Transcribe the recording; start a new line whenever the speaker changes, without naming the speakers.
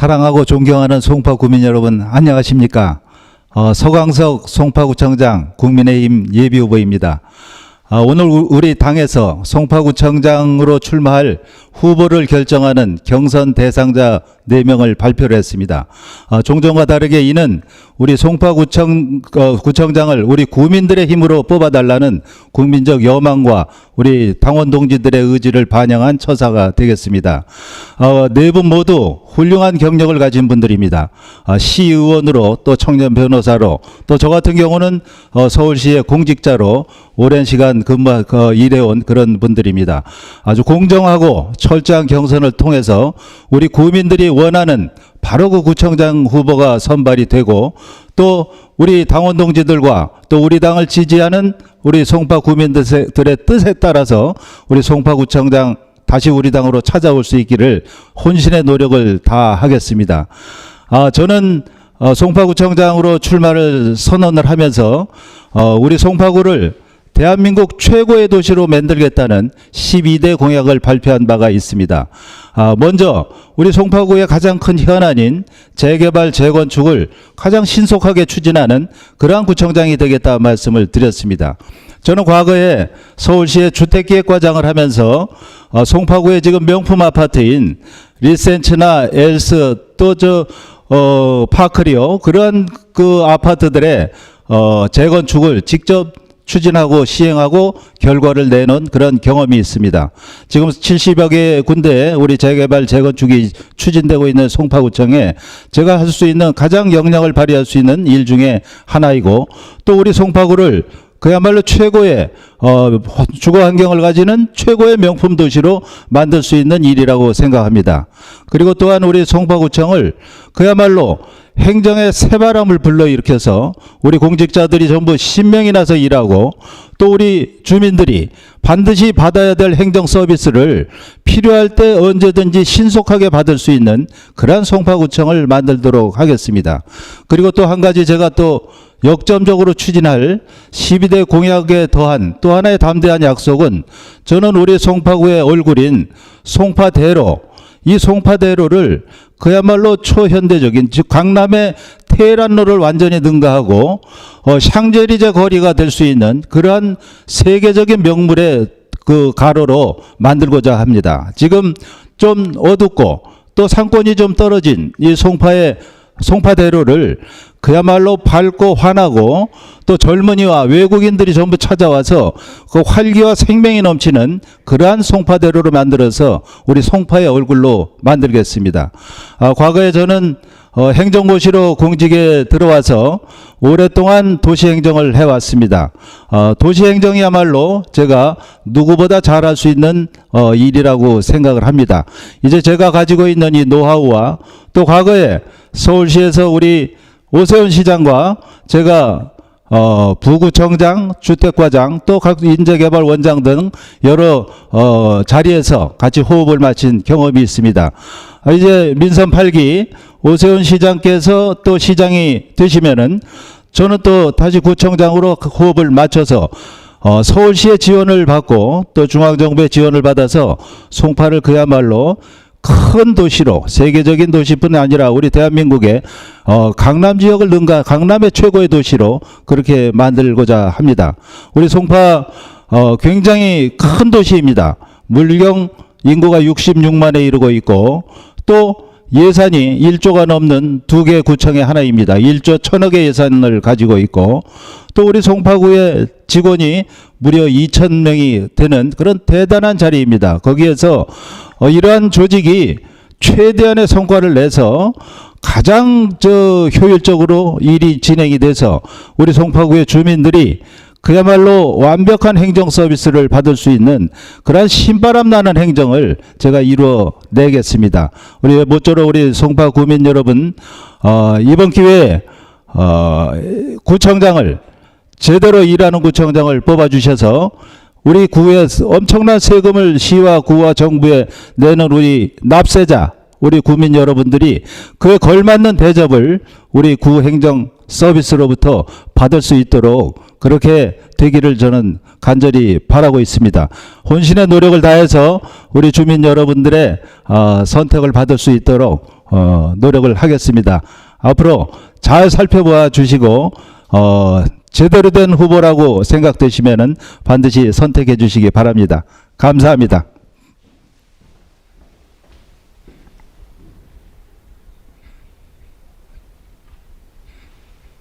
사랑하고 존경하는 송파 구민 여러분 안녕하십니까? 어, 서광석 송파구청장 국민의힘 예비후보입니다. 아, 오늘 우- 우리 당에서 송파구청장으로 출마할 후보를 결정하는 경선 대상자 4명을 발표를 했습니다. 아, 종전과 다르게 이는 우리 송파구청 어, 구청장을 우리 구민들의 힘으로 뽑아달라는 국민적 여망과 우리 당원 동지들의 의지를 반영한 처사가 되겠습니다. 어, 네분 모두 훌륭한 경력을 가진 분들입니다. 아, 시의원으로 또 청년 변호사로 또 저 같은 경우는 어, 서울시의 공직자로 오랜 시간 근무 어, 일해온 그런 분들입니다. 아주 공정하고 철저한 경선을 통해서 우리 구민들이 원하는 바로 그 구청장 후보가 선발이 되고 또 우리 당원 동지들과 또 우리 당을 지지하는 우리 송파 구민들의 뜻에 따라서 우리 송파구청장 다시 우리 당으로 찾아올 수 있기를 혼신의 노력을 다하겠습니다. 아, 저는 어, 송파구청장으로 출마를 선언을 하면서 어, 우리 송파구를 대한민국 최고의 도시로 만들겠다는 12대 공약을 발표한 바가 있습니다. 아, 먼저 우리 송파구의 가장 큰 현안인 재개발 재건축을 가장 신속하게 추진하는 그러한 구청장이 되겠다 말씀을 드렸습니다. 저는 과거에 서울시의 주택기획과장을 하면서 어, 송파구의 지금 명품 아파트인 리센츠나 엘스 또저 어, 파크리오 그러한 그 아파트들의 어, 재건축을 직접 추진하고 시행하고 결과를 내놓은 그런 경험이 있습니다. 지금 70여 개 군데 우리 재개발 재건축이 추진되고 있는 송파구청에 제가 할 수 있는 가장 역량을 발휘할 수 있는 일 중에 하나이고 또 우리 송파구를 그야말로 최고의 어, 주거 환경을 가지는 최고의 명품 도시로 만들 수 있는 일이라고 생각합니다. 그리고 또한 우리 송파구청을 그야말로 행정의 새바람을 불러일으켜서 우리 공직자들이 전부 신명이 나서 일하고 또 우리 주민들이 반드시 받아야 될 행정 서비스를 필요할 때 언제든지 신속하게 받을 수 있는 그러한 송파구청을 만들도록 하겠습니다. 그리고 또 한 가지 제가 또 역점적으로 추진할 12대 공약에 더한 또 하나의 담대한 약속은 저는 우리 송파구의 얼굴인 송파대로 이 송파대로를 그야말로 초현대적인 즉 강남의 테헤란로를 완전히 능가하고 어, 샹젤리제 거리가 될 수 있는 그러한 세계적인 명물의 그 가로로 만들고자 합니다. 지금 좀 어둡고 또 상권이 좀 떨어진 이 송파의 송파대로를 그야말로 밝고 환하고 또 젊은이와 외국인들이 전부 찾아와서 그 활기와 생명이 넘치는 그러한 송파대로를 만들어서 우리 송파의 얼굴로 만들겠습니다. 아, 과거에 저는 어, 행정고시로 공직에 들어와서 오랫동안 도시행정을 해왔습니다. 어, 도시행정이야말로 제가 누구보다 잘할 수 있는 어, 일이라고 생각을 합니다. 이제 제가 가지고 있는 이 노하우와 또 과거에 서울시에서 우리 오세훈 시장과 제가 어, 부구청장, 주택과장, 또 각 인재개발 원장 등 여러 어, 자리에서 같이 호흡을 마친 경험이 있습니다. 아, 이제 민선 8기 오세훈 시장께서 또 시장이 되시면은 저는 또 다시 구청장으로 그 호흡을 맞춰서 어, 서울시의 지원을 받고 또 중앙정부의 지원을 받아서 송파를 그야말로 큰 도시로 세계적인 도시뿐 아니라 우리 대한민국의 어, 강남 지역을 능가 강남의 최고의 도시로 그렇게 만들고자 합니다. 우리 송파 어, 굉장히 큰 도시입니다. 물경 인구가 66만에 이르고 있고 또 예산이 1조가 넘는 두 개 구청의 하나입니다. 1조 천억의 예산을 가지고 있고 또 우리 송파구의 직원이 무려 2천 명이 되는 그런 대단한 자리입니다. 거기에서 어, 이러한 조직이 최대한의 성과를 내서 가장 저 효율적으로 일이 진행이 돼서 우리 송파구의 주민들이 그야말로 완벽한 행정 서비스를 받을 수 있는 그러한 신바람 나는 행정을 제가 이루어 내겠습니다. 우리 모쪼록 우리 송파 구민 여러분 어, 이번 기회에 어, 구청장을 제대로 일하는 구청장을 뽑아주셔서 우리 구에 엄청난 세금을 시와 구와 정부에 내는 우리 납세자 우리 구민 여러분들이 그에 걸맞는 대접을 우리 구 행정 서비스로부터 받을 수 있도록 그렇게 되기를 저는 간절히 바라고 있습니다. 혼신의 노력을 다해서 우리 주민 여러분들의 어, 선택을 받을 수 있도록 어, 노력을 하겠습니다. 앞으로 잘 살펴봐 주시고 어, 제대로 된 후보라고 생각되시면은 반드시 선택해 주시기 바랍니다. 감사합니다.